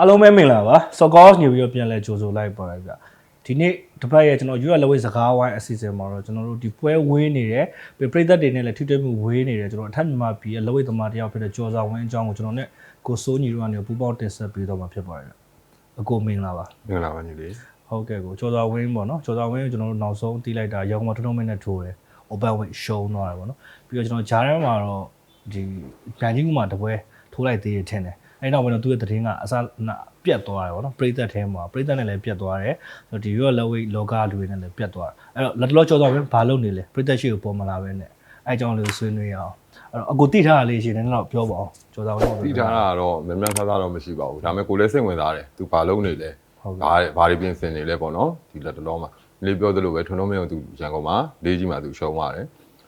အားလုံးပဲမင်္ဂလာပါစောကောညူပြီးတော့ပြန်လဲကြိုဆိုလိုက်ပါရဗျဒီနေ့တစ်ပတ်ရဲ့ကျွန်တော်ရွက်လက်ဝဲစကားဝိုင်းအစီအစဉ်မှာတော့ကျွန်တော်တို့ဒီပွဲဝေးနေတယ်ပြပြိသက်တွေနဲ့လည်းထိတွေ့မှုဝေးနေတယ်ကျွန်တော်အထက်မြန်မာပြည်ရဲ့လက်ဝဲသမားတယောက်ဖြစ်တဲ့ကျော်စာဝင်းအကြောင်းကိုကျွန်တော်နဲ့ကိုစိုးညီတို့ကနေပူပေါင်းတင်ဆက်ပေးတော့မှာဖြစ်ပါတယ်ဗျအကိုမင်္ဂလာပါမင်္ဂလာပါညီလေးဟုတ်ကဲ့ကိုကျော်စာဝင်းပေါ့နော်ကျော်စာဝင်းကိုကျွန်တော်တို့နောက်ဆုံးတီးလိုက်တာရောင်းမထထုံးမင်းနဲ့ထိုးတယ် open weight ရှုံးသွားတယ်ပေါ့နော်ပြီးတော့ကျွန်တော်ဂျားတန်းမှာတော့ဒီပြန်ကြီးကမှတပွဲထိုးလိုက်သေးတယ်ထင်တယ် အဲ့နောက်ပိုင်းတော့သူ့ရဲ့သတင်းကအစနာပြတ်သွားတယ်ပေါ့နော်ပရိသတ်ထဲမှာပရိသတ်နဲ့လည်းပြတ်သွားတယ်ဆိုတော့ဒီရောလက်ဝိတ်လောကလူတွေနဲ့လည်းပြတ်သွားတယ်အဲ့တော့လက်တလောကျော်စာဝင်းဘာလုပ်နေလဲပရိသတ်ရှိကိုပေါ်မလာပဲနဲ့အဲ့အကြောင်းလေးကိုဆွေးနွေးရအောင်အဲ့တော့အကိုတိထားတာလေးရှိတယ်နည်းတော့ပြောပါအောင်ကျော်စာဝင်းကိုပြီးထားတာတော့မြန်မြန်ဆဆတော့မရှိပါဘူးဒါပေမဲ့ကိုလည်းစိတ်ဝင်စားတယ်သူဘာလုပ်နေလဲဟုတ်ကဲ့ဘာဘာတွေပြင်ဆင်နေလဲပေါ့နော်ဒီလက်တလုံးမှာလေးပြောသလိုပဲထွန်းတော်မင်းကိုသူရန်ကုန်မှာလေးကြီးမှာသူရှုံးသွားတယ်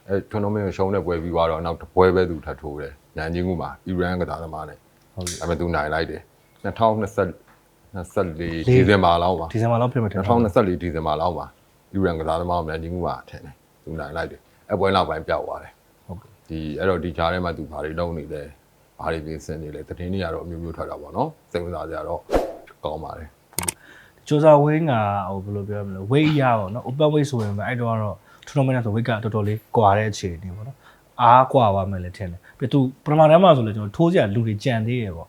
အဲထွန်းတော်မင်းကိုရှုံးတဲ့ပွဲပြီးသွားတော့နောက်တစ်ပွဲပဲသူထပ်ထိုးတယ်ညန်ကြီးကူမှာအီရန်ကစားသမားနဲ့ ဟုတ်ကဲ့ဒါပေမဲ့သူနိုင်လိုက်တယ်2024ဒီဇင်ဘာလောက်ပါဒီဇင်ဘာလောက်ဖြစ်မှာထင်တယ်2024ဒီဇင်ဘာလောက်မှာအီရန်ကစားသမားကိုညန်ကြီးကူမှာထင်တယ်သူနိုင်လိုက်တယ်အဲပွဲနောက်ပိုင်းပျောက်သွားတယ်ဟုတ်ကဲ့ဒီအဲ့တော့ဒီကြားထဲမှာသူဘာတွေလုပ်နေလဲဘာတွေပြင်ဆင်နေလဲတည်င်းတွေကတော့အမျိုးမျိုးထွက်တာပေါ့နော်စိတ်ဝင်စားကြတော့ကောင်းပါတယ်ကျော်စာဝင်းကဟိုဘယ်လိုပြောမလဲ weight ရပါတော့ open weight ဆိုရင်ပဲအဲ့တော့ကတော့ tournament နဲ့ဆို weight ကတော်တော်လေးကွာတဲ့အခြေအနေပေါ့နော်အားကွာပါမယ်လေထင်တယ် ပြီးသူပထမတန်းမှာဆိုလေကျွန်တော်ထိုးစရာလူတွေကြံသေးရပေါ့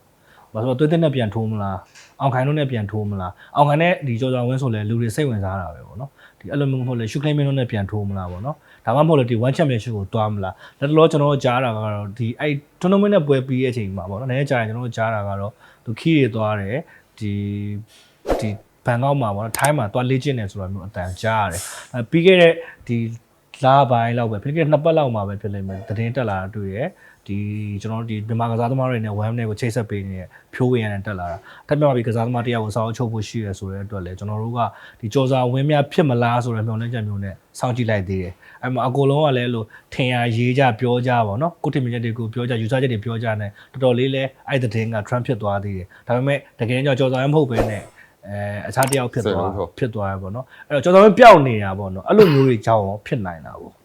ဘာလို့သွေးသစ်နဲ့ပြန်ထိုးမလားအောင်ခိုင်တို့နဲ့ပြန်ထိုးမလားအောင်ခိုင်နဲ့ဒီကျော်စာဝင်းဆိုလေလူတွေစိတ်ဝင်စားတာပဲပေါ့နော်ဒီအဲ့လိုမျိုးမဟုတ်လေရှုကလိမင်းတို့နဲ့ပြန်ထိုးမလားပေါ့နော်ဒါမှမဟုတ်လေဒီ one championship ကိုတွားမလားလက်တလောကျွန်တော်တို့ကြားတာကတော့ဒီအဲ့ tournament နဲ့ပွဲပြီးတဲ့အချိန်မှာပေါ့နော်နည်းနည်းကြာရင်ကျွန်တော်တို့ကြားတာကတော့သူခီးရသွားတယ်ဒီဒီဘန်ကောက်မှာပေါ့နော်ထိုင်းမှာတွားလေ့ကျင့်တယ်ဆိုတာမျိုးအတန်ကြားရတယ်အဲပြီးခဲ့တဲ့ဒီလာပိုင်းလောက်ပဲပြီးခဲ့တဲ့နှစ်ပတ်လောက်မှာပဲဖြစ်လိမ့်မယ်သတင်းတက်လာတာတွေ့ရ ဒီကျွန်တော်တို့ဒီမြန်မာကစားသမားတွေနဲ့ one နဲ့ကိုချိတ်ဆက်ပေးနေတဲ့ဖြိုးဝေရန်နဲ့တက်လာတာထပ်ပြပြီးကစားသမားတယောက်ကိုစောင်းချုပ်ဖို့ရှိရဆိုတဲ့အတွက်လည်းကျွန်တော်တို့ကဒီကြော်စာဝင်းများဖြစ်မလားဆိုတဲ့မျှော်လင့်ချက်မျိုးနဲ့စောင့်ကြည့်လိုက်သေးတယ်အဲ့မှာအကုန်လုံးကလည်းအဲ့လိုထင်ရရေးကြပြောကြပါတော့ကိုတင်မြချက်တွေကိုပြောကြယူဆချက်တွေပြောကြနေတော်တော်လေးလဲအဲ့တဲ့တင်းက trend ဖြစ်သွားသေးတယ်ဒါပေမဲ့တကယ်ကြောင့်ကြော်စာဝင်းမဟုတ်ပဲနဲ့အဲအခြားတယောက်ဖြစ်သွားဖြစ်သွားရပါတော့အဲ့တော့ကြော်စာဝင်းပျောက်နေတာပေါ့နော်အဲ့လိုမျိုးတွေကြောင့်ရောဖြစ်နိုင်တာပေါ့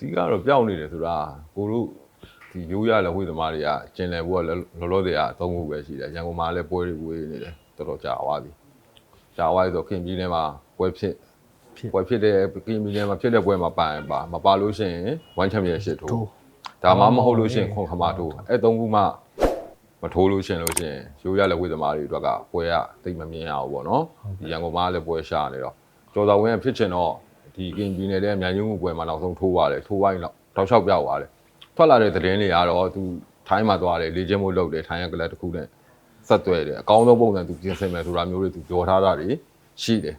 ဒီကတော့ပြောင်းနေတယ်ဆိုတာကိုတို့ဒီရိုးရလက်ဝှေးသမားတွေကကျင်လည်ဖို့ကလောလောဆယ်ကအသုံးဖို့ပဲရှိတယ်ရန်ကုန်မှာလည်းပွဲတွေဝေးနေတယ်တော်တော်ကြာသွားပြီကြာသွားပြီဆိုခင်ပြည်နယ်မှာပွဲဖြစ်ဖြစ်ပွဲဖြစ်တဲ့ခင်ပြည်နယ်မှာဖြစ်တဲ့ပွဲမှာပါရင်ပါမပါလို့ရှိရင်1 championship ထိုးထိုးဒါမှမဟုတ်လို့ရှိရင်ခွန်ခမာထိုးအဲသုံးခုမှမထိုးလို့ရှိရင်လို့ရှိရင်ရိုးရလက်ဝှေးသမားတွေအတွက်ကပွဲကတိတ်မမြင်ရဘူးပေါ့နော်ဒီရန်ကုန်မှာလည်းပွဲရှာနေတော့ကျော်တော်ဝင်းကဖြစ်ချင်တော့ ဒီကင်ဂျင်နယ်တဲ့အများကြီးကိုပွဲမှာနောက်ဆုံးထိုးရတယ်ထိုးပိုင်းတော့တောက်လျှောက်ပြောက်သွားတယ်ထွက်လာတဲ့သတင်းတွေကတော့သူထိုင်းမှာသွားတယ်လေ့ကျင့်ဖို့လုပ်တယ်ထိုင်းကကလပ်တစ်ခုနဲ့ဆက်သွဲတယ်အကောင်းဆုံးပုံစံသူပြင်ဆင်မယ်ဆိုတာမျိုးတွေသူပြောထားတာတွေရှိတယ်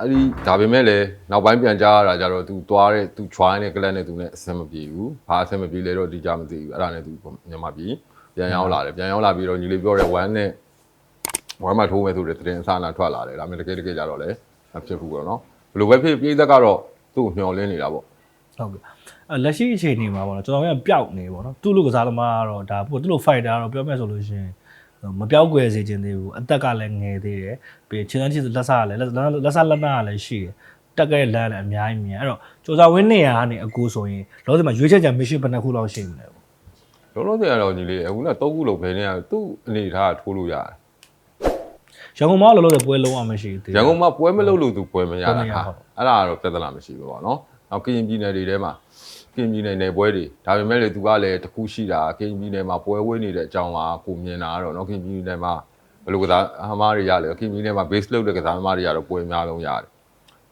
အဲ့ဒီဒါပေမဲ့လည်းနောက်ပိုင်းပြန်ကြားရတာကြတော့သူသွားတဲ့သူ join တဲ့ club နဲ့သူနဲ့အဆင်မပြေဘူး။ဘာအဆင်မပြေလဲတော့ဒီကြမသိဘူး။အဲ့ဒါနဲ့သူမြန်မာပြည်ပြန်ရောက်လာတယ်။ပြန်ရောက်လာပြီးတော့ညီလေးပြောတဲ့1နဲ့1မှာထိုးမယ်ဆိုတဲ့သတင်းအစအနာထွက်လာတယ်။ဒါပေမဲ့တကယ်တကယ်ကြတော့လည်းမဖြစ်ဘူးပေါ့နော်။ ဘယ်လိုပဲဖြစ်ပြည်သက်ကတော့သူ့ကိုမျှော်လင့်နေတာပေါ့ဟုတ်ကဲ့အဲလက်ရှိအခြေအနေမှာပေါ့နော်ကျွန်တော်ကပျောက်နေပေါ့နော်သူ့လိုကစားသမားကတော့ဒါပို့သူ့လို fighter ကတော့ပြောမယ်ဆိုလို့ရှိရင်မပျောက်ကွယ်စေခြင်းသေးဘူးအသက်ကလည်းငယ်သေးတယ်ပြီးချင်းချင်းချင်းလက်စားလည်းလက်လက်စားလက်နာကလည်းရှိတယ်တက်ခဲ့လမ်းလည်းအများကြီးမြင်အဲ့တော့စူစာဝင်းနေရာကနေအကူဆိုရင်လောဆယ်မှာရွေးချက်ချင် mission ဘယ်နှခုလောက်ရှိမလဲပေါ့။လောလောဆယ်ကတော့ညီလေးအခုက3ခုလုံးပဲနေရသူ့အနေထားထိုးလို့ရတယ် ရန်ကုန်မှာလောလောဆယ်ပွဲလုံးအောင်မရှိသေးဘူး ရန်ကုန်မှာပွဲမလုပ်လို့သူပွဲမရပွဲမတာရဟုတ် အဲ့ဒါကတော့ပြဿနာမရှိဘူးပေါ့နော်နောက်ကရင်ပြည်နယ်တွေထဲမှာကရင်ပြည်နယ်နယ်ပွဲတွေဒါပေမဲ့လေသူကလည်းတစ်ခုရှိတာကရင်ပြည်နယ်မှာပွဲဝင်းနေတဲ့အကြောင်းကကိုမြင်တာကတော့နော်ကရင်ပြည်နယ်မှာဘယ်လိုကစားဟမားတွေရလဲကရင်ပြည်နယ်မှာ base လုပ်တဲ့ကစားဟမားတွေရတော့ပွဲအများဆုံးရတယ်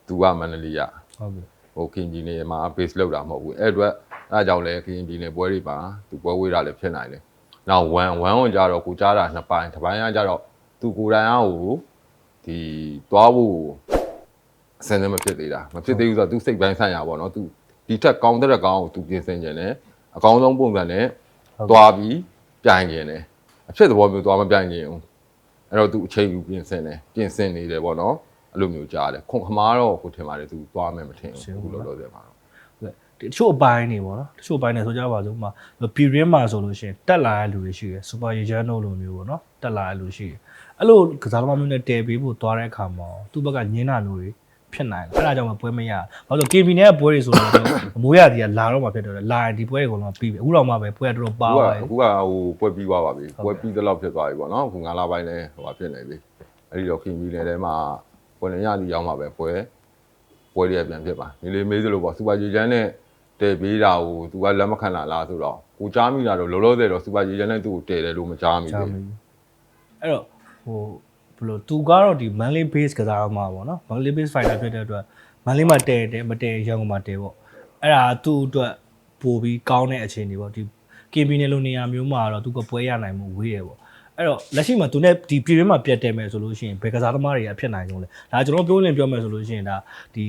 သူကမန္တလေးရ ဟုတ်ပြီ ဟိုကင်ပြည်နယ်မှာ base လောက်တာမဟုတ်ဘူးအဲ့အတွက်အဲအကြောင်းလဲကင်ပြည်နယ်ပွဲတွေပါသူပွဲဝေးတာလည်းဖြစ်နိုင်တယ်။နောက်1 1 on ကြတော့ကိုကြားတာနှစ်ပိုင်းတစ်ပိုင်းကကြတော့ သူကိုယ်တိုင်အားကိုဒီသွားဖို့အစင်းလည်းမဖြစ်သေးတာမဖြစ်သေးဘူးဆိုတော့သူစိတ်ပိုင်းဆိုင်ရာပေါ့နော်သူဒီထက်ကောင်းတဲ့ကောင်းကိုသူပြင်ဆင်ခြင်းနဲ့အကောင်းဆုံးပုံစံနဲ့သွားပြီးပြိုင်ခြင်းနဲ့အဖြစ်သဘောမျိုးသွားမပြိုင်ခြင်းဘူးအဲ့တော့သူအချိန်ယူပြင်ဆင်တယ်ပြင်ဆင်နေတယ်ပေါ့နော်အဲ့လိုမျိုးကြားတယ်ခွန်ခမားတော့ကိုထင်ပါတယ်သူသွားမယ်မထင်ဘူးအခုလောလောဆယ်မှာတော့ဒီတချို့အပိုင်းနေပေါ့နော်တချို့အပိုင်းနေဆိုကြပါစို့ဥပမာပြည်ရင်းမှာဆိုလို့ရှိရင်တက်လာတဲ့လူတွေရှိတယ်စူပါရီဂျန်နိုလိုမျိုးပေါ့နော်တက်လာတဲ့လူရှိတယ် အဲ့လိုကစားသမားမျိုးနဲ့တည်ပေးဖို့သွားတဲ့အခါမှာသူ့ဘက်ကညင်းတာမျိုးတွေဖြစ်နိုင်တယ်အဲ့ဒါကြောင့်မပွဲမရဘာလို့ KB နဲ့ပွဲတွေဆိုတော့အမိုးရတီကလာတော့မှဖြစ်တော့တယ်လာရင်ဒီပွဲတွေအကုန်လုံးပြီးပြီအခုတော့မှပဲပွဲကတော်တော်ပါအခုကသွားပြီအခုကဟိုပွဲပြီးသွားပါပြီပွဲပြီးသလောက်ဖြစ်သွားပြီပေါ့နော်အခု9လပိုင်းလဲဟိုဖြစ်နေပြီအဲ့ဒီတော့ခင်ကြီးလည်းထဲမှာပွဲနေရလူရောက်မှာပဲပွဲပွဲတွေပြန်ဖြစ်ပါဒီလေးမေးသလိုပေါ့စူပါဂျီချန်နဲ့တည်ပေးတာကိုသူကလက်မခံလာလားဆိုတော့ကိုကြားမိတာတော့လောလောဆယ်တော့စူပါဂျီချန်နဲ့သူ့ကိုတည်တယ်လို့မကြားမိကြာဘူးပြီအဲ့တော့ ဟိုဘယ်လိုသူကတော့ဒီ Manly base ကစားမှာပေါ့နော် Manly base fighter ဖြစ်တဲ့အတွက် Manly မှာတဲတယ်မတဲရန်ကုန်မှာတဲပေါ့အဲ့ဒါသူ့အတွက်ပို့ပြီးကောင်းတဲ့အခြေအနေပေါ့ဒီ KB နယ်လိုနေရာမျိုးမှာတော့သူကပွဲရနိုင်မှုဝေးတယ်ပေါ့အဲ့တော့လက်ရှိမှာသူနဲ့ဒီပြည်တွင်းမှာပြတ်တယ်မယ်ဆိုလို့ရှိရင်ဘယ်ကစားသမားတွေကဖြစ်နိုင်ကြလဲဒါကျွန်တော်ပြောရင်ပြောမယ်ဆိုလို့ရှိရင်ဒါဒီ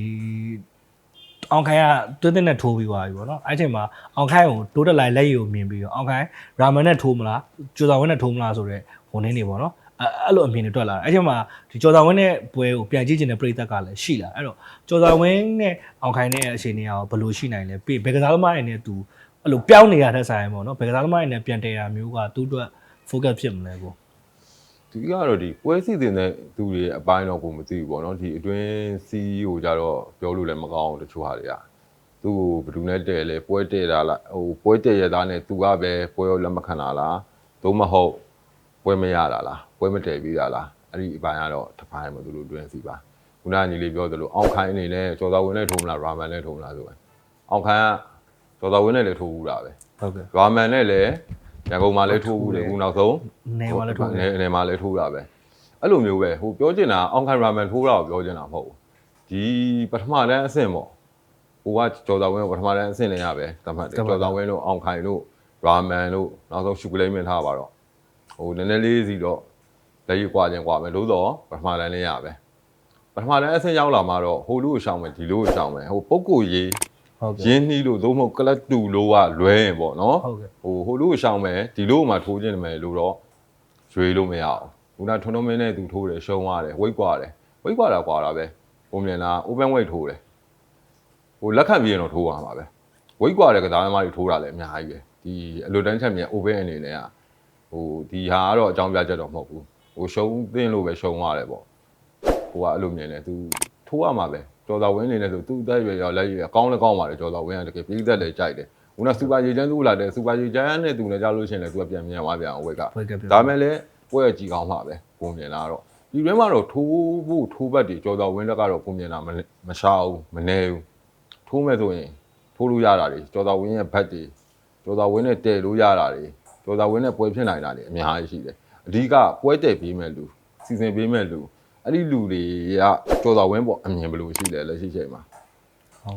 အောင်ခိုင်ကတွင်းတဲ့နဲ့ထိုးပြီးသွားပြီပေါ့နော်အဲ့ချိန်မှာအောင်ခိုင်ကိုတိုးတက်လိုက်လက်ရည်ကိုမြင်ပြီးတော့အောင်ခိုင်ရာမန်နဲ့ထိုးမလားကျူစာဝင်းနဲ့ထိုးမလားဆိုတော့ဝန်ထင်းနေပေါ့နော် အဲ့အဲ့လိုအမြင်တွေတွေ့လာတယ်အဲ့ချိန်မှာဒီကျော်စာဝင်းနဲ့ပွဲကိုပြန်ကြည့်ချင်တဲ့ပရိသတ်ကလည်းရှိလာအဲ့တော့ကျော်စာဝင်းနဲ့အောင်ခိုင်နဲ့အခြေအနေကဘယ်လိုရှိနိုင်လဲပြီးဘယ်ကစားသမားတွေနဲ့သူအဲ့လိုပြောင်းနေရတဲ့ဆိုင်ပေါ့နော်ဘယ်ကစားသမားတွေနဲ့ပြန်တည်တာမျိုးကသူ့အတွက် focus ဖြစ်မလဲကိုဒီကတော့ဒီပွဲစီစဉ်တဲ့သူတွေအပိုင်းတော့ကိုမသိဘူးပေါ့နော်ဒီအတွင်းစီးကိုကြတော့ပြောလို့လည်းမကောင်းဘူးတချို့ဟာတွေကသူ့ကိုဘယ်သူနဲ့တဲ့လဲပွဲတဲ့တာလားဟိုပွဲတဲ့ရသားနဲ့သူကပဲပွဲရောလက်မခံတာလားသို့မဟုတ် ပွဲမရတာလားပွဲမတည်ပြီးတာလားအဲ့ဒီအပိုင်းကတော့တစ်ပိုင်းမသူတို့အတွင်းစီပါခုနကညီလေးပြောသလိုအောင်ခိုင်းအနေနဲ့ကျော်တော်ဝင်နဲ့ထိုးမလားရာမန်နဲ့ထိုးမလားဆိုပဲအောင်ခိုင်းကကျော်တော်ဝင်နဲ့လည်းထိုးဘူးတာပဲဟုတ်ကဲ့ရာမန်နဲ့လည်းရန်ကုန်မှာလည်းထိုးဘူးတယ်ခုနောက်ဆုံးနေပါလဲထိုးတယ်နေနေမှာလည်းထိုးတာပဲအဲ့လိုမျိုးပဲဟိုပြောချင်တာအောင်ခိုင်ရာမန်ထိုးတာကိုပြောချင်တာမဟုတ်ဘူးဒီပထမတန်းအဆင့်ပေါ့ဟိုကကျော်တော်ဝင်းကိုပထမတန်းအဆင့်နေရပဲတတ်မှတ်တယ်ကျော်တော်ဝင်းတို့အောင်ခိုင်တို့ရာမန်တို့နောက်ဆုံးရှုကလေးမင်းထားပါတော့ ဟိုနည်းနည်းလေးစီတော့လက်ရွကွာခြင်းကွာမယ်လို့တော့ပထမတန်းလေးရပဲပထမတန်းအဆင့်ရောက်လာမှတော့ဟိုလူကိုရှောင်းမယ်ဒီလူကိုရှောင်းမယ်ဟိုပုတ်ကိုရေးဟုတ်ကဲ့ရင်းနှီးလို့သို့မဟုတ်ကလတ်တူလို့ကလွဲရင်ပေါ့နော်ဟုတ်ကဲ့ဟိုဟိုလူကိုရှောင်းမယ်ဒီလူကိုမှထိုးခြင်းမယ်လို့တော့ရွေလို့မရအောင်ခုနထွန်းထွန်းမင်းနဲ့သူထိုးတယ်ရှုံးသွားတယ်ဝိတ်ကွာတယ်ဝိတ်ကွာတာကွာတာပဲပုံမြင်လား open weight ထိုးတယ်ဟိုလက်ခံပြီးရင်တော့ထိုးရမှာပဲဝိတ်ကွာတဲ့ကစားသမားတွေထိုးတာလည်းအများကြီးပဲဒီအလိုတန်းချက်မြန် open အနေနဲ့က ဟိုဒီဟာကတော့အကြောင်းပြချက်တော့မဟုတ်ဘူးဟိုရှုံးသင်းလို့ပဲရှုံးသွားတယ်ပေါ့ဟိုကအဲ့လိုမြင်တယ်သူထိုးရမှာပဲကျော်တော်ဝင်းနေနဲ့ဆိုသူ့အသက်အရွယ်ရောလက်ရွယ်ရောကောင်းလည်းကောင်းပါတယ်ကျော်တော်ဝင်းကတကယ်ပြည်သက်လည်းကြိုက်တယ်ခုနစူပါရီချန်သူ့လာတယ်စူပါရီချန်နဲ့သူနဲ့ကြားလို့ရှိရင်လည်းသူကပြန်မြန်သွားပြန်အောင်ဝိတ်ကပွဲကပြဒါမဲ့လည်းပွဲရကြည်ကောင်းမှာပဲပုံမြင်လာတော့ဒီတွင်းမှာတော့ထိုးဖို့ထိုးဘက်တွေကြော်တော်ဝင်းတက်ကတော့ပုံမြင်လာမလဲမရှားဘူးမနေဘူးထိုးမဲ့ဆိုရင်ထိုးလို့ရတာတွေကြော်တော်ဝင်းရဲ့ဘက်တွေကြော်တော်ဝင်းနဲ့တည်လို့ရတာတွေ ကြော်တော်ဝင်းနဲ့ပွဲဖြစ်နိုင်တာတွေအများကြီးရှိတယ်အဓိကပွဲတည်ပေးမဲ့လူစီစဉ်ပေးမဲ့လူအဲ့ဒီလူတွေကကြော်တော်ဝင်းပေါ်အမြင်ဘယ်လိုရှိလဲလက်ရှိချိန်မှာ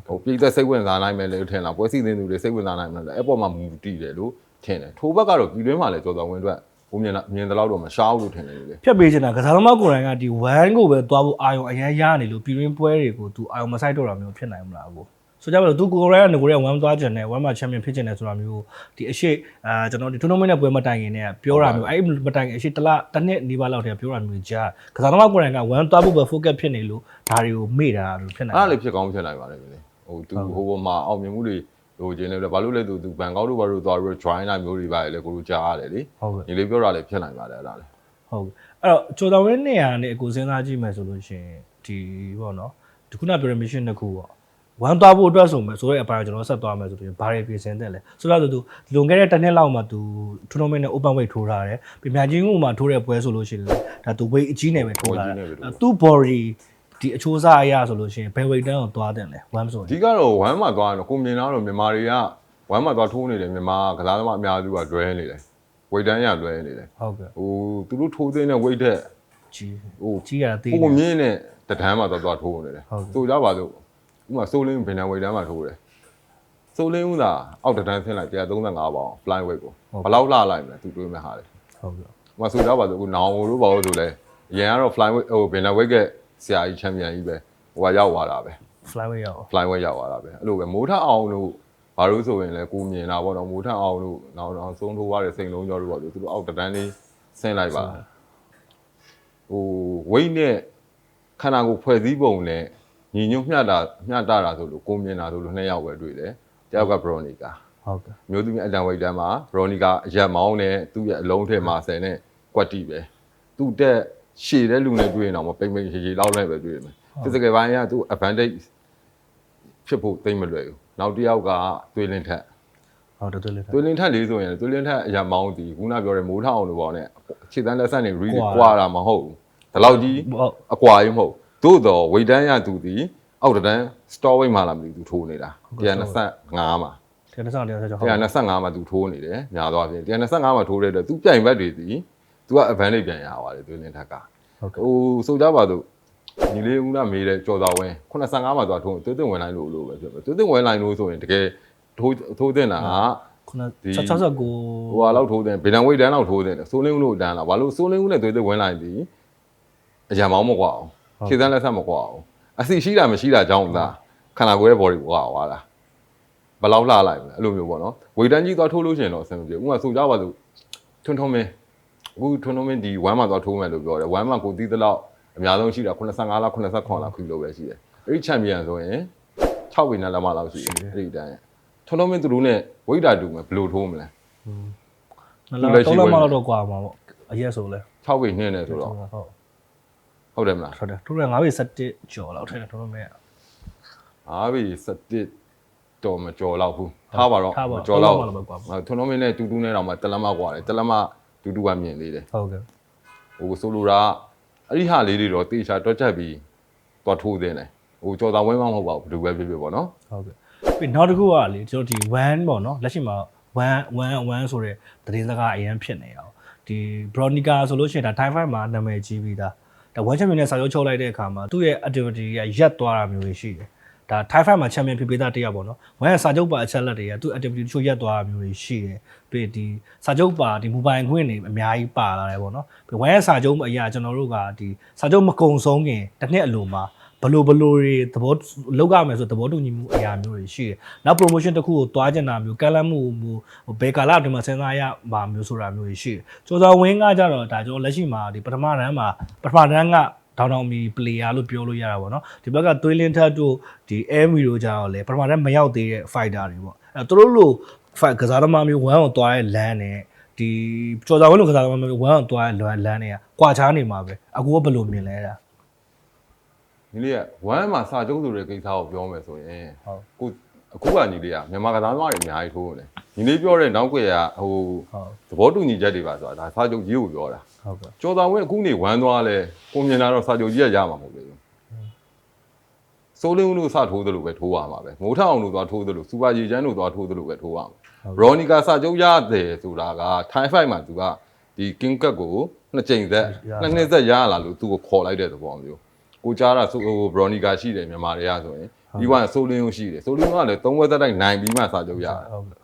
ဟုတ်ကဲ့ဟိုပြည်သက်စိတ်ဝင်စားနိုင်မယ်လို့ထင်လားပွဲစီစဉ်သူတွေစိတ်ဝင်စားနိုင်မယ်လို့အဲ့ပေါ်မှာမူတည်တယ်လို့ထင်တယ်ထိုးဘက်ကတော့ပြည်တွင်းမှာလည်းကြော်တော်ဝင်းအတွက်ဘုံမြင်လာမြင်တဲ့လောက်တော့မရှားဘူးလို့ထင်တယ်လေဖြတ်ပေးချင်တာကစားသမားကိုယ်တိုင်ကဒီ1ကိုပဲသွားဖို့အာယုံအရန်ရနေလို့ပြည်တွင်းပွဲတွေကိုသူအာယုံမဆိုင်တော့တာမျိုးဖြစ်နိုင်မလားကို ဆိုကြပါတော့သူကိုယ်တိုင်ကငကိုရဲ1သွားချင်တယ်1မှာချန်ပီယံဖြစ်ချင်တယ်ဆိုတာမျိုးဒီအရှိအာကျွန်တော်ဒီ tournament နဲ့ပွဲမတိုင်ခင်တည်းကပြောတာမျိုးအဲ့မတိုင်ခင်အရှိတစ်လတစ်နှစ်နီးပါးလောက်တည်းပြောတာမျိုးကြားကစားသမားကိုယ်တိုင်က1သွားဖို့ပဲ focus ဖြစ်နေလို့ဒါတွေကိုမေ့တာလို့ဖြစ်နိုင်အဲ့ဒါလေးဖြစ်ကောင်းဖြစ်နိုင်ပါတယ်လေဟိုသူဟိုပေါ်မှာအောင်မြင်မှုတွေလိုချင်တယ်ဘာလို့လဲသူသူဘန်ကောက်တို့ဘာလို့သွားပြီး join နိုင်မျိုးတွေပါလေကိုလိုကြားရတယ်လေဟုတ်ကဲ့ညီလေးပြောတာလည်းဖြစ်နိုင်ပါတယ်အဲ့ဒါလေဟုတ်ကဲ့အဲ့တော့ချိုတော်ဝင်းနေရာနဲ့အကိုစဉ်းစားကြည့်မယ်ဆိုလို့ရှိရင်ဒီပေါ့နော်ဒီခုနပြောတဲ့ mission တစ်ခုပေါ့ ဝမ်းသွားဖို့အတွက်ဆိုမယ်ဆိုတော့အပိုင်းကျွန်တော်ဆက်သွားမယ်ဆိုရင်ဘာတွေပြင်ဆင်တဲ့လဲဆိုတော့သူလွန်ခဲ့တဲ့တစ်နှစ်လောက်မှသူ tournament နဲ့ open weight ထိုးထားတယ်ပြင်ပြချင်းကမှထိုးတဲ့ပွဲဆိုလို့ရှိရင်လည်းဒါသူ weight အကြီးနဲ့ပဲထိုးထားတယ်သူ body ဒီအချိုးစားအရာဆိုလို့ရှိရင်ဘယ် weight တန်းကိုသွားတယ်လဲဝမ်းဆိုအရင်ဓိကတော့ဝမ်းမှာသွားရင်တော့ကိုမြင်တော့မြန်မာတွေကဝမ်းမှာသွားထိုးနေတယ်မြန်မာကစားသမားအများစုကလွဲနေတယ်ဝိတ်တန်းရလွဲနေတယ်ဟုတ်ကဲ့ဟိုသူတို့ထိုးသိတဲ့ weight တဲ့ကြီးဟိုကြီးရတာသိကိုနေမြင့်နဲ့တထမ်းမှာသွားသွားထိုးနေတယ်ဟုတ်ကဲ့ဆိုကြပါစို့ ဥပမာစိုးလင်းဘယ်နှဝိတ်တန်းမှာထိုးတယ်စိုးလင်းဦးသာအောက်တထမ်းဆင်းလိုက်135ပေါင် fly weight ကိုဘယ်လောက်လှလိုက်မလဲသူတွေးမဲ့ဟာလေဟုတ်ကဲ့။ဟိုဆိုတော့ပါဆိုခုနောင်တို့ဘာလို့ဆိုလဲ။အရင်ကတော့ fly weight ဟိုဘယ်နှ weight ကဆရာကြီးချန်ပီယံကြီးပဲ။ဟိုကရောက်သွားတာပဲ fly weight ရော။ fly weight ရောက်သွားတာပဲ။အဲ့လိုပဲမိုးထအောင်တို့ဘာလို့ဆိုရင်လဲကိုမြင်တာပေါ့နော်မိုးထအောင်တို့နောက်တော့ဆုံးထိုးသွားတဲ့စိန်လုံးကျော်တို့ပေါ့သူတို့အောက်တန်းလေးဆင်းလိုက်ပါ။ဟို weight နဲ့ခန္ဓာကိုယ်ဖွဲ့စည်းပုံနဲ့ ညီညွတ်မျှတာမျှတာတာဆိုလို့ကိုမြင်တာဆိုလို့နှစ်ယောက်ပဲတွေ့တယ်။တယောက်က Veronica ဟုတ်ကဲ့မျိုးသမီးအတန်ဝိတ်တန်းမှာဘရိုနီကာအရက်မောင်းနဲ့သူ့ရဲ့အလုံးထဲမှာဆယ်နဲ့ကွက်တီပဲသူ့တက်ရှည်တဲ့လူနဲ့တွေ့ရင်တော့မပိမ့်ပိမ့်ရှည်ရှည်လောက်လိုက်ပဲတွေ့ရမယ် physical ဘိုင်းကသူ advantage ဖြစ်ဖို့သိမ့်မလွယ်ဘူးနောက်တစ်ယောက်ကသွေးလင်းထက်ဟုတ်တယ်တယ်လေသွေးလင်းထက်လေးဆိုရင်သွေးလင်းထက်အရာမောင်းတီခုနပြောတဲ့မိုးထောင်လိုပေါ့နဲ့ခြေတန်းလက်ဆက်နေ read ကွာကွာတာမဟုတ်ဘူးဒီလောက်ကြီးဟုတ်အကွာကြီးမဟုတ် သို့တော့ဝေတန်းရသူဒီအောက်တန်း store weight မှလာမသိသူထိုးနေတာ125မှာတယ်နေဆောင်တယ်ဆိုတော့ဟုတ်125မှာသူထိုးနေတယ်ညာသွားပြင်125မှာထိုးတဲ့အတွက်သူပြိုင်ဘက်တွေဒီသူက advantage ပြန်ရပါတယ်သွေးလင်းထက်ကဟုတ်ကဲ့ဟိုဆိုကြပါတော့ညီလေးဦးနာမေးတဲ့ကြော်တော်ဝင်း85မှာသွားထိုးသွေးသွင်းဝင်လိုက်လို့လို့ပဲဖြစ်မယ်သွေးသွင်းဝင်လိုက်လို့ဆိုရင်တကယ်ထိုးထိုးတင်တာကခုနဒီ69ဟိုဟာလောက်ထိုးတယ်ဗီဒန်ဝိတ်တန်းလောက်ထိုးတယ်စိုးလင်းဦးလို့တန်းလာဘာလို့စိုးလင်းဦးနဲ့သွေးသွင်းဝင်လိုက်သည်အရံမောင်းမကွာအောင် ခြေစမ်းလက်ဆက်မကွာအောင်အစီရှိတာမရှိတာကြောင်းသာခန္ဓာကိုယ်ရဲ့ body ကွာသွားတာဘယ်လောက်လှလိုက်မလဲအဲ့လိုမျိုးပေါ့နော်ဝေတန်းကြီးသွားထိုးလို့ရှိရင်တော့အဆင်မပြေဘူးဥပမာဆိုကြပါစို့ထွန်းထွန်းမင်းအခုထွန်းထွန်းမင်းဒီ1မှာသွားထိုးမယ်လို့ပြောတယ်1မှာကိုတီးသလောက်အများဆုံးရှိတာ85လောက်89လောက်ခီလိုပဲရှိတယ်အဲ့ဒီချန်ပီယံဆိုရင်6ဝေနဲ့လက်မလောက်ရှိတယ်အဲ့ဒီတန်းထွန်းထွန်းမင်းသူတို့နဲ့ဝိတ်တာတူမယ်ဘယ်လိုထိုးမလဲနလာတော့လောက်မှတော့ကွာမှာပေါ့အရက်ဆိုလဲ6ပေနှင်းနေဆိုတော့ဟုတ် ဟုတ်တယ်မလားဟုတ်တယ်သူက9ပေ17ကျော်လောက်ထဲတယ်တော်တော်များအားပြီ17တော်မကျော်တော့ဘူးထားပါတော့ထားပါမကျော်တော့တော့လောက်ပဲကွာထွန်းတော်မင်းနဲ့တူတူနဲ့တော့မှတလက်မကွာတယ်တလက်မတူတူကမြင်သေးတယ်ဟုတ်ကဲ့ဟိုဆိုလိုတာအဲ့ဒီဟာလေးတွေတော့တေချာတွက်ချက်ပြီးသွားထိုးတင်တယ်ဟိုကြော်တာဝင်းမမဟုတ်ပါဘူးဘယ်လိုပဲဖြစ်ဖြစ်ပေါ့နော်ဟုတ်ကဲ့ပြီးနောက်တစ်ခုကလေကျွန်တော်ဒီ1ပေါ့နော်လက်ရှိမှာ1 1 1ဆိုတဲ့သတင်းစကားအရင်ဖြစ်နေအောင်ဒီ Bronica ဆိုလို့ရှိရင်ဒါ Time 5မှာနာမည်ကြီးပြီးသား ဒါ one champion နဲ့စာချုပ်ချုပ်လိုက်တဲ့အခါမှာသူ့ရဲ့ activity ကရက်သွားတာမျိုးတွေရှိတယ်ဒါ Thai fight မှာ champion ဖြစ်ပေးတာတယောက်ပေါ့နော်။ဝမ်ရဲ့စာချုပ်ပါအချက်လက်တွေကသူ့ activity တချို့ရက်သွားတာမျိုးတွေရှိတယ်။ပြီးဒီစာချုပ်ပါဒီ mobile ခွင့်တွေအများကြီးပါလာတယ်ပေါ့နော်။ပြီးဝမ်ရဲ့စာချုပ်အရာကျွန်တော်တို့ကဒီစာချုပ်မကုံဆုံးခင်တစ်နှစ်အလိုမှာ ဘလိုဘလိုတွေသဘောလောက်ရမယ်ဆိုသဘောတူညီမှုအရာမျိုးတွေရှိတယ်။နောက် promotion တစ်ခုကိုတွားကျင်တာမျိုးကမ်းလှမ်းမှုမျိုးဘယ်ကာလအတွင်းမှာစဉ်းစားရမှာမျိုးဆိုတာမျိုးတွေရှိတယ်။ကျော်စောဝင်းကကြတော့ဒါကျွန်တော်လက်ရှိမှာဒီပထမရန်မှာပထမရန်ကဒေါင်းဒေါင်းမီ player လို့ပြောလို့ရတာပေါ့နော်ဒီဘက်ကသွေးလင်းထက်တို့ဒီ air miro ကြတော့လေပထမတန်းမရောက်သေးတဲ့ fighter တွေပေါ့အဲသူတို့လို fight ကစားသမားမျိုး1အောင်သွားတဲ့ land နဲ့ဒီကျော်စာဝင်းလိုကစားသမားမျိုး1အောင်သွားတဲ့ land တွေကကွာခြားနေမှာပဲအခုကဘယ်လိုမြင်လဲတာ ညီလေးကဝမ်းမှာစာချုပ်ဆိုတဲ့ကိစ္စကိုပြောမယ်ဆိုရင်ဟုတ်ကိုအခုကညီလေးကမြန်မာကစားသမားတွေအများကြီးထိုးတယ်ညီလေးပြောတဲ့နောက်ွယ်ကဟိုဟုတ်သဘောတူညီချက်တွေပါဆိုတာဒါစာချုပ်ကြီးကိုပြောတာဟုတ်ကဲ့ကျော်တော်ဝင်းအခုနေဝမ်းသွားလဲကိုမြင်လာတော့စာချုပ်ကြီးကရမှာမဟုတ်ဘူးစိုးလင်းဦးလို့စထိုးသလိုပဲထိုးရမှာပဲမိုးထအောင်လို့သွားထိုးသလိုစူပါဂျီချန်လို့သွားထိုးသလိုပဲထိုးရမှာရော်နီကာစာချုပ်ရတယ်ဆိုတာကထိုင်းဖိုက်မှာသူကဒီကင်းကတ်ကိုနှစ်ချိန်သက်နှစ်နှစ်သက်ရလာလို့သူ့ကိုခေါ်လိုက်တဲ့သဘောမျိုး ကိုကြားတာဆိုဟိုဘရော်နီကာရှိတယ်မြန်မာတွေကဆိုရင်ဒီကစိုးလင်းဦးရှိတယ်စိုးလင်းဦးကလည်းသုံးဝက်သက်တိုက်နိုင်ပြီးမှစာချုပ်ရတယ်ဟုတ်ကဲ့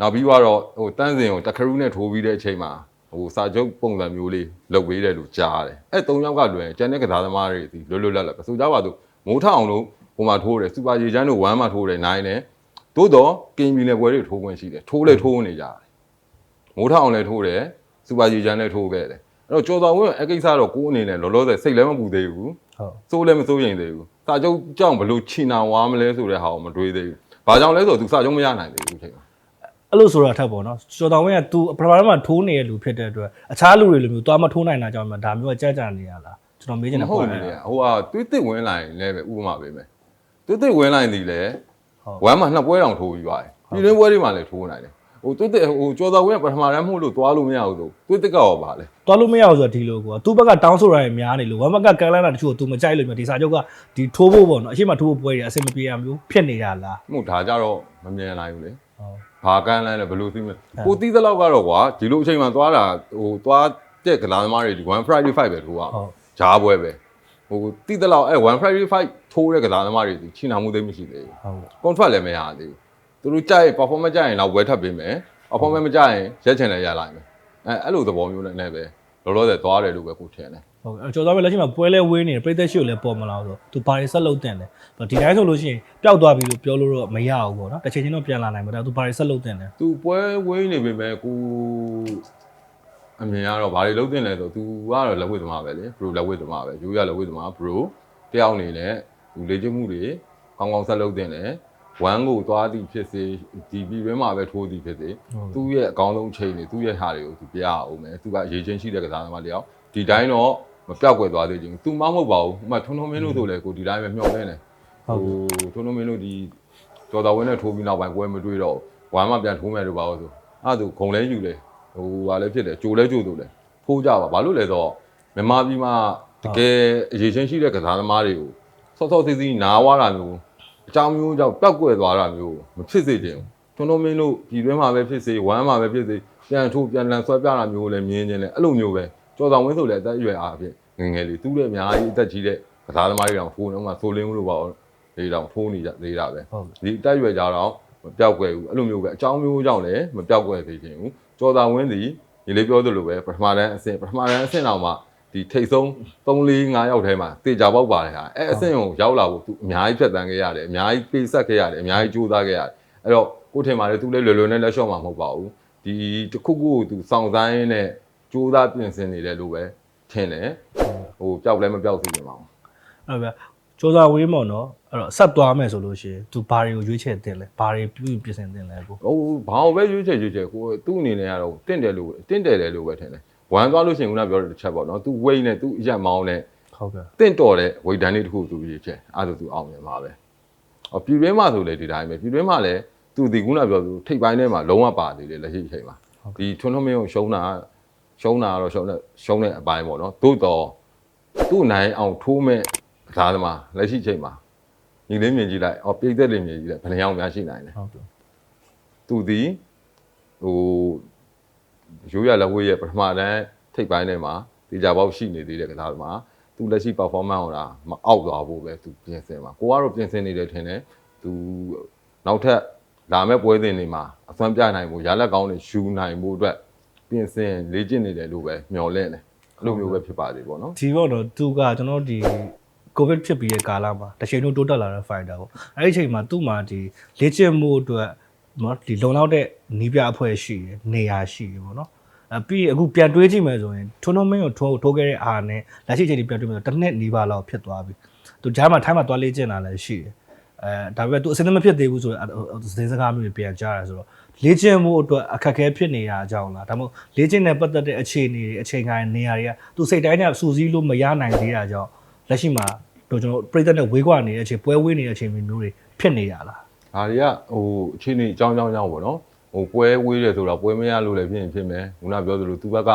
နောက်ပြီးတော့ဟိုတန်းစင်ကိုတခရူးနဲ့ထိုးပြီးတဲ့အချိန်မှာဟိုစာချုပ်ပုံစံမျိုးလေးလုပ်ပေးတယ်လို့ကြားတယ်။အဲ၃ယောက်ကလွယ်ကျန်တဲ့ကစားသမားတွေဒီလွတ်လွတ်လပ်လပ်ပဲဆိုကြပါစို့မိုးထအောင်လို့ဟိုမှာထိုးတယ်စူပါဂျီချန်တို့ဝမ်းမှာထိုးတယ်နိုင်တယ်။သို့တော့ကင်မီနယ်ပွဲတွေထိုးခွင့်ရှိတယ်ထိုးလဲထိုးနေကြတယ်။မိုးထအောင်လည်းထိုးတယ်စူပါဂျီချန်လည်းထိုးခဲ့တယ်။ အဲ့တော့ကျော်တော်ဝင်းအကိစ္စတော့ကိုယ်အနေနဲ့လောလောဆယ်စိတ်လည်းမပူသေးဘူးဟုတ်စိုးလည်းမစိုးရင်သေးဘူး။စာချုပ်ကြောင့်ဘလို့ချီနာဝါမလဲဆိုတဲ့ဟာကိုမတွေးသေးဘူး။ဘာကြောင့်လဲဆိုတော့သူစာချုပ်မရနိုင်သေးဘူးအချိန်မှာအဲ့လိုဆိုတာထက်ပေါ့နော်ကျော်တော်ဝင်းက तू ပထမတန်းမှာထိုးနေတဲ့လူဖြစ်တဲ့အတွက်အခြားလူတွေလိုမျိုးသွားမထိုးနိုင်တာကြောင့်မှဒါမျိုးကကြက်ကြနေရလားကျွန်တော်မေးချင်မတဲ့ဟုတ် point ဘူးကလေဟိုဟာသွေးတစ်ဝင်လာရင်လည်းပဲဥပမာပေးမယ်သွေးတစ်ဝင်လာရင်ဒီလေဟုတ်ဝမ်းမှာနှစ်ပွဲတောင်ထိုးပြီးပါတယ်ပြည်တွင်းပွဲတွေမှာလည်းထိုးနိုင်တယ် ဟိုသွေးတစ်ဟိုကြော်တော်ဝင်ကပထမတန်းမှုလို့သွားလို့မရဘူးဆိုသွေးတစ်ကရောပါလေသွားလို့မရဘူးဆိုတော့ဒီလိုကွာသူ့ဘက်ကတောင်းဆိုရရင်များနေလို့ဝမ်ဘက်ကကန်လန်းတာတချို့ तू မကြိုက်လို့မျိုးဒီစာချုပ်ကဒီထိုးဖို့ပေါ့နော်အရှိမထိုးဖို့ပွဲတွေအဆင်မပြေရမျိုးဖြစ်နေတာလားမှုဒါကြတော့မမြင်နိုင်ဘူးလေဟုတ်ဘာကန်းလန်းလဲဘယ်လိုသိမလဲကိုတီးသလောက်ကတော့ကွာဒီလိုအချိန်မှာသွားတာဟိုသွားတဲ့ကလာသမားတွေဒီ1 Friday fight ပဲထိုးရအောင်ဟုတ်ဂျားပွဲပဲဟိုတီးသလောက်အဲ1 Friday fight ထိုးတဲ့ကလာသမားတွေဒီချီနာမှုသိမ်းမရှိသေးဘူးဟုတ် contract လည်းမရသေးဘူး သူတို့ကြိုက် performance ကြိုက်ရင်တော့ဝယ်ထပ်ပေးမယ် performance မကြိုက်ရင်ရက်ချင်လည်းရလိုက်မယ်အဲအဲ့လိုသဘောမျိုးနဲ့လည်းပဲလောလောဆယ်သွားတယ်လို့ပဲကိုထင်တယ်ဟုတ်အဲ့ကျော်သွားပဲလက်ရှိမှာပွဲလဲဝေးနေတယ်ပြိသက်ရှိကိုလည်းပေါ်မလာဘူးဆိုသူဘာတွေဆက်လုပ်တင်လဲဒီတိုင်းဆိုလို့ရှိရင်ပျောက်သွားပြီလို့ပြောလို့တော့မရဘူးပေါ့နော်တစ်ချိန်ချင်းတော့ပြန်လာနိုင်မှာဒါသူဘာတွေဆက်လုပ်တင်လဲသူပွဲဝင်းနေပေမဲ့ကိုအမြင်ကတော့ဘာတွေလုပ်တင်လဲဆိုသူကတော့လက်ဝဲသမားပဲလေ bro လက်ဝဲသမားပဲရိုးရလက်ဝဲသမား bro တယောက်အနေနဲ့သူလေ့ကျင့်မှုတွေကောင်းကောင်းဆက်လုပ်တင်တယ် ဝမ်းကိုသွားသည်ဖြစ်စေဒီပြီးရင်းမှာပဲထိုးသည်ဖြစ်စေသူ့ရဲ့အကောင်းဆုံးချိန်တွေသူ့ရဲ့ဟာတွေကိုသူပြရအောင်မယ်သူကအရေးချင်းရှိတဲ့ကစားသမားတယောက်ဒီတိုင်းတော့မပြောက်ကွယ်သွားသေးခြင်းသူမမဟုတ်ပါဘူးဥပမာထွန်းထွန်းမင်းတို့ဆိုလည်းကိုဒီတိုင်းပဲမျှော်လင့်တယ်ဟုတ်ဟိုထွန်းထွန်းမင်းတို့ဒီကျော်တော်ဝင်းနဲ့ထိုးပြီးနောက်ပိုင်းပွဲမတွေ့တော့ဝမ်းမပြန်ထိုးမယ်လို့ပါလို့ဆိုအဲ့ဒါခုံလဲယူလေဟိုဟာလည်းဖြစ်တယ်ကြိုလဲကြိုလို့လေဖိုးကြပါဘာလို့လဲတော့မြန်မာပြည်မှာတကယ်အရေးချင်းရှိတဲ့ကစားသမားတွေကိုဆော့ဆော့စီစီနားဝါတာမျိုး အကြောင်းမျိုးကြောင့်ပောက်ကွယ်သွားတာမျိုးမဖြစ်စေချင်ဘူးထွန်းထွန်းမင်းတို့ဒီတွင်းမှာပဲဖြစ်စေဝမ်းမှာပဲဖြစ်စေပြန်ထိုးပြန်လန်ဆွဲပြတာမျိုးလည်းမြင်ချင်းလေအဲ့လိုမျိုးပဲကျော်တော်ဝင်းဆိုလည်းအသက်အရွယ်အားဖြင့်ငယ်ငယ်လေးသူ့ရဲ့အများကြီးအသက်ကြီးတဲ့ကစားသမားတွေတောင်ဖိုးတော့မှဆိုလင်းလို့ပါလေတောင်ထိုးနေကြသေးတာပဲဟုတ်ကဲ့ဒီအတက်ရွယ်ကြတော့မပြောက်ကွယ်ဘူးအဲ့လိုမျိုးပဲအကြောင်းမျိုးကြောင့်လည်းမပြောက်ကွယ်သေးခြင်းဘူးကြော်တာဝင်းသည်ဒီလေးပြောသလိုပဲပထမတန်းအဆင့်ပထမတန်းအဆင့်တော့မှ ဒီထိတ်ဆုံး3 4 5ယောက်ထဲမှာတေချာပေါက်ပါတယ်ဟာအဲ့အဆင့်ကိုရောက်လာဖို့သူအများကြီးဖြတ်တန်းခဲ့ရတယ်အများကြီးပေးဆက်ခဲ့ရတယ်အများကြီးကြိုးစားခဲ့ရတယ်အဲ့တော့ကိုထင်ပါတယ်သူလည်းလွယ်လွယ်နဲ့လက်လျှော့မှာမဟုတ်ပါဘူးဒီတစ်ခုခုကိုသူစောင့်ဆိုင်နဲ့ကြိုးစားပြင်ဆင်နေတယ်လို့ပဲထင်တယ်ဟိုပျောက်လည်းမပျောက်သေးဘူးပါဘူးအဲ့ဗျစူးစားဝင်းပေါ့နော်အဲ့တော့ဆက်သွားမယ်ဆိုလို့ရှိရင်သူဘာတွေကိုရွေးချယ်တင်လဲဘာတွေပြုပြင်ဆင်တင်လဲကိုဟိုဘာလို့ပဲရွေးချယ်ရွေးချယ်ကိုသူ့အနေနဲ့ကတော့တင့်တယ်လို့တင့်တယ်တယ်လို့ပဲထင်တယ် ဝမ်းသွားလို့ရှိရင်ခုနပြောတဲ့တစ်ချက်ပေါ့နော်သူဝိတ်နဲ့သူအရက်မောင်းနဲ့ဟုတ်ကဲ့တင့်တော်တဲ့ဝိတ်တန်းလေးတစ်ခုသူရွေးချယ်အဲ့ဒါသူအောင်မြင်ပါပဲဟောပြည်တွင်းမှာဆိုလေဒီတိုင်းပဲပြည်တွင်းမှာလည်းသူဒီခုနပြောသူထိပ်ပိုင်းထဲမှာလုံးဝပါသေးတယ်လက်ရှိအချိန်မှာဒီထွန်းထွန်းမင်းကိုရှုံးတာရှုံးတာကတော့ရှုံးတဲ့ရှုံးတဲ့အပိုင်းပေါ့နော်သို့တော့သူ့နိုင်အောင်ထိုးမဲ့ဒါသမားလက်ရှိအချိန်မှာညီလေးမြင်ကြည့်လိုက်အော်ပြိသက်လေးမြင်ကြည့်လိုက်ဘယ်နှယောက်များရှိနိုင်လဲဟုတ်ကဲ့သူဒီဟို ရိုးရလက်ဝဲရဲ့ပထမတန်းထိပ်ပိုင်းထဲမှာတေချာပေါက်ရှိနေသေးတဲ့ကစားသမားသူလက်ရှိ performance ဟောတာမအောက်သွားဖို့ပဲသူပြင်ဆင်မှာကိုကတော့ပြင်ဆင်နေတယ်ထင်တယ်သူနောက်ထပ်လာမဲ့ပွဲစဉ်တွေမှာအစွမ်းပြနိုင်ဖို့ရလက်ကောင်းတွေယူနိုင်ဖို့အတွက်ပြင်ဆင်လေ့ကျင့်နေတယ်လို့ပဲမျှော်လင့်တယ်အဲ့လိုမျိုးပဲဖြစ်ပါသေးပေါ့နော်ဒီပေါ့တော့သူကကျွန်တော်ဒီကိုဗစ်ဖြစ်ပြီးတဲ့ကာလမှာတစ်ချိန်လုံးတိုးတက်လာတဲ့ fighter ပေါ့အဲ့ဒီအချိန်မှာသူ့မှာဒီလေ့ကျင့်မှုအတွက် နော်ဒီလုံလောက်တဲ့နီးပြအဖွဲ့ရှိတယ်နေရာရှိတယ်ပေါ့နော်အပြီးရင်အခုပြန်တွေးကြည့်မယ်ဆိုရင်ထွန်းထွန်းမင်းကိုထိုးထိုးခဲ့တဲ့အားနဲ့လက်ရှိအချိန်ဒီပြန်တွေးမယ်ဆိုတစ်နှစ်နီးပါးလောက်ဖြစ်သွားပြီသူဂျားမှာထိုင်းမှာသွားလေ့ကျင့်တာလည်းရှိတယ်အဲဒါပေမဲ့သူအစင်းမဖြစ်သေးဘူးဆိုတော့သတင်းစကားမျိုးတွေပြန်ကြားရတယ်ဆိုတော့လေ့ကျင့်မှုအတွက်အခက်အခဲဖြစ်နေရအကြောင်းလားဒါမှမဟုတ်လေ့ကျင့်တဲ့ပတ်သက်တဲ့အခြေအနေတွေအချိန်တိုင်းနေရာတွေကသူစိတ်တိုင်းနဲ့စူးစီးလို့မရနိုင်သေးတာကြောင့်လက်ရှိမှာတို့ကျွန်တော်ပြည်သက်နဲ့ဝေးကွာနေတဲ့အချိန်ပွဲဝေးနေတဲ့အချိန်မျိုးတွေဖြစ်နေရလား ဒါတွေကဟိုအချင်းကြီးအကြောင်းအကြောင်းအကြောင်းပေါ့နော်ဟိုပွဲဝေးတယ်ဆိုတော့ပွဲမရလို့လည်းဖြစ်ရင်ဖြစ်မယ်ခုနပြောသလိုသူဘက်က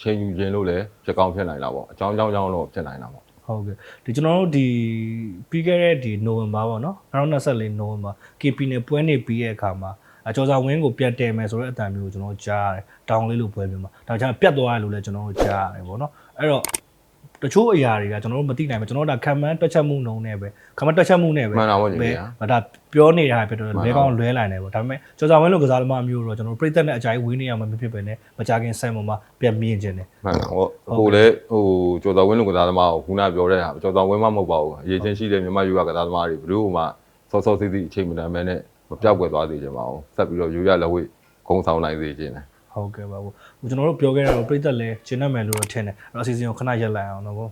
ချိန်ယူခြင်းလို့လည်းဖြစ်ကောင်းဖြစ်နိုင်တာပေါ့အကြောင်းအကြောင်းအကြောင်းတော့ဖြစ်နိုင်တာပေါ့ဟုတ်ကဲ့ဒီကျွန်တော်တို့ဒီပြီးခဲ့တဲ့ဒီနိုဝင်ဘာပေါ့နော်2024နိုဝင်ဘာ KP နဲ့ပွဲနေပြီးတဲ့အခါမှာအကျော်စာဝင်းကိုပြန်တယ်မယ်ဆိုတဲ့အတန်မျိုးကိုကျွန်တော်ကြားရတယ်တောင်းလေးလို့ပွဲမျိုးမှာဒါကြောင့်ပြတ်သွားရလို့လည်းကျွန်တော်တို့ကြားရတယ်ပေါ့နော်အဲ့တော့ တချို့အရာတွေကကျွန်တော်တို့မသိနိုင်ဘူးကျွန်တော်တို့ဒါခံမှန်းတွက်ချက်မှုနှုံနဲ့ပဲခံမှန်းတွက်ချက်မှုနဲ့ပဲမှန်တာပေါ့ညီမပဲဒါပြောနေတာဖြစ်တော့လဲကောင်းလွဲလိုက်တယ်ပေါ့ဒါပေမဲ့ကျော်စာဝင်းလို့ကစားသမားမျိုးတော့ကျွန်တော်တို့ပြိသက်နဲ့အကြိုက်ဝင်းနေရမှာမဖြစ်ပဲနဲ့မကြခင်ဆိုင်ပေါ်မှာပြန်မြင်ခြင်းတယ်မှန်တာဟုတ်အခုလည်းဟိုကျော်တော်ဝင်းလူကစားသမားကိုခုနပြောတဲ့ဟာကျော်တော်ဝင်းမမဟုတ်ပါဘူးအရေးချင်းရှိတဲ့မြန်မာယူကကစားသမားတွေဘယ်လိုမှစောစောစီးစီးအချိန်မတန်မဲနဲ့မပြောက်ကွယ်သွားသေးကြပါဘူးဆက်ပြီးတော့ယူရလက်ဝဲခုံဆောင်နိုင်သေးခြင်းတယ် ဟုတ်ကဲ့ပါဘူးဟိုကျွန်တော်တို့ပြောခဲ့တာတော့ပြိသက်လဲကျင်းနေမယ်လို့တော့ထင်တယ်အဲ့တော့အစီအစဉ်ကိုခဏရက်လိုက်အောင်တော့ဗော